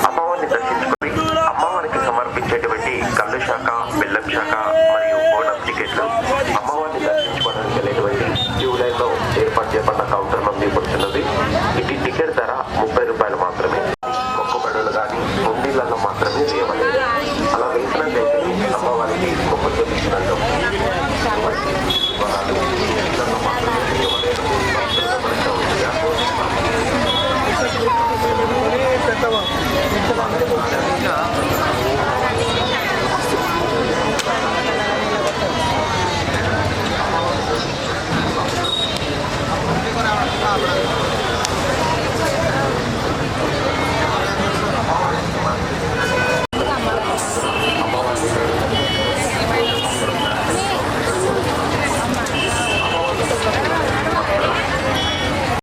అమ్మవారిని దర్శించుకుని అమ్మవారికి సమర్పించేటువంటి కళ్ళు శాఖ బెల్లం శాఖ మరియు బోనం టికెట్లు అమ్మవారిని దర్శించుకోవడానికి వెళ్ళేటువంటి క్యూ ఏర్పాటు చేపట్టిన కౌంటర్ మంది ఇవ్వబడుతున్నది. పెద్దవా